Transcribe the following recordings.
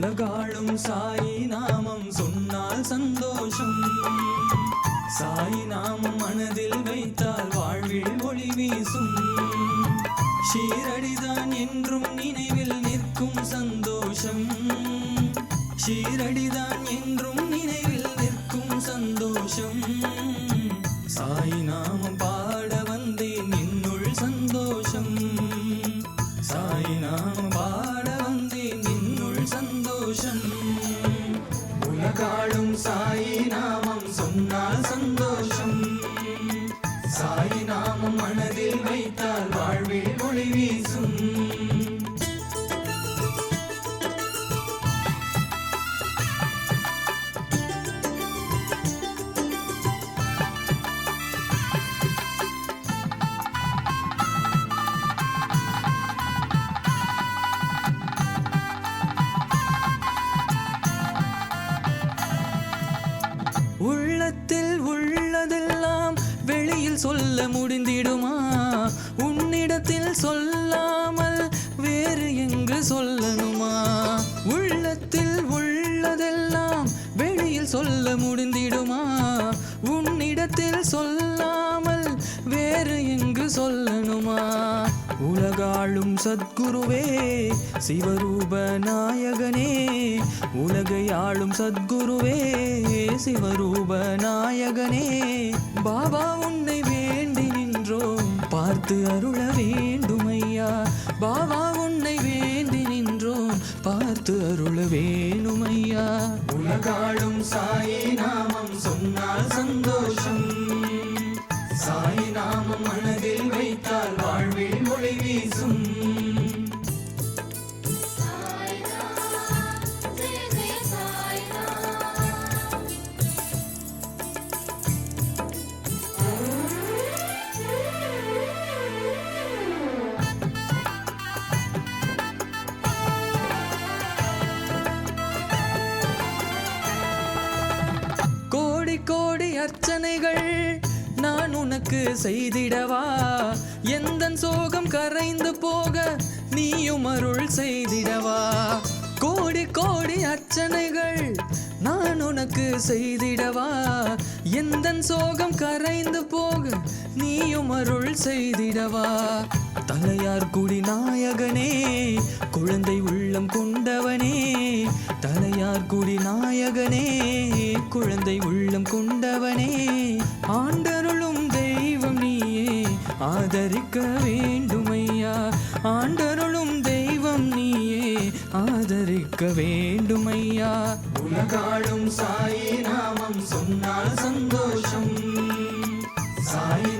உலகாளும் சாயி நாமம் சொன்னால் சந்தோஷம். சாயி நாமம் மனதில் வைத்தால் வாழ்வில் ஒளி வீசும். ஷீரடிதான் என்றும் நினைவில் நிற்கும் சந்தோஷம். ஷீரடிதான் என்றும் நினைவில் நிற்கும் சந்தோஷம். மனதில் வைத்தால் வாழ்வில் ஒளி வீசும். உள்ளத்தில் உள்ளதெல்லாம் வெளியில் சொல்ல முடியும். சொல்ல முடிந்திடுமா? உன்னிடத்தில் சொல்லாமல் வேறு எங்கு சொல்லணுமா? உலகாளும் சத்குருவே சிவரூப நாயகனே உலகை ஆளும் சத்குருவே சிவரூப நாயகனே. பாபா உன்னை வேண்டி நின்றோம். பார்த்து அருள வேண்டுமையா? பாபா உன்னை வேண்டி பார்த்து அருள வேணுமையா? உலகாளும் சாயினா அர்ச்சனைகள் நான் உனக்கு செய்திடவா? எந்தன் சோகம் கரைந்து போக நீயும் அருள் செய்திடவா? கோடி கோடி அர்ச்சனைகள் உனக்கு செய்திடவா? எந்த சோகம் கரைந்து போக நீயும் அருள் செய்திடவா? தலையார் குடி நாயகனே குழந்தை உள்ளம் கொண்டவனே. தலையார் குடி நாயகனே குழந்தை உள்ளம் கொண்டவனே. ஆண்டருளும் தெய்வம் நீயே ஆதரிக்க வேண்டுமையா? ஆண்டருளும் ஆதரிக்க வேண்டுமையா? உலகாளும் சாயி நாமம் சொன்னால் சந்தோஷம். சாயி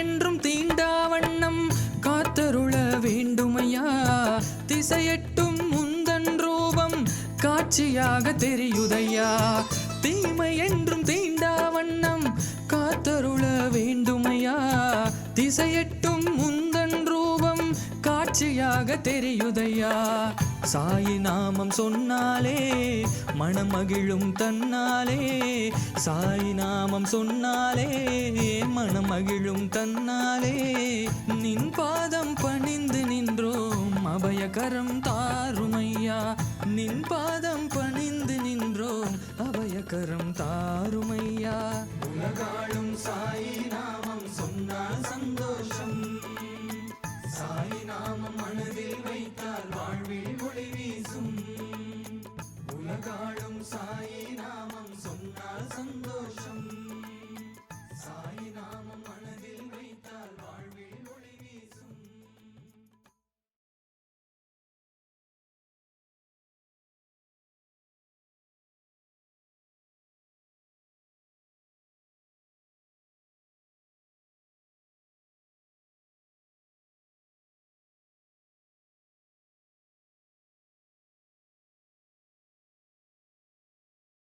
என்றும் தீண்டா வண்ணம். காத்தருள வேண்டுமையா? திசையட்டும் முந்தன் ரூபம். காட்சியாக தெரியுதையா? தீமை என்றும் தீண்டா வண்ணம். காத்தருள வேண்டுமையா? திசையட்டும் காட்சியாக தெரியுதையா? சாயி நாமம் சொன்னாலே மனமகிழும் தன்னாலே. சாயி நாமம் சொன்னாலே மனமகிழும் தன்னாலே. நின் பாதம் பணிந்து நின்றோம் அபயகரம் தாருமையா? நின் பாதம் பணிந்து நின்றோம் அபயகரம் தாருமையா? உலகாளும் சாயி நாமம் சொன்ன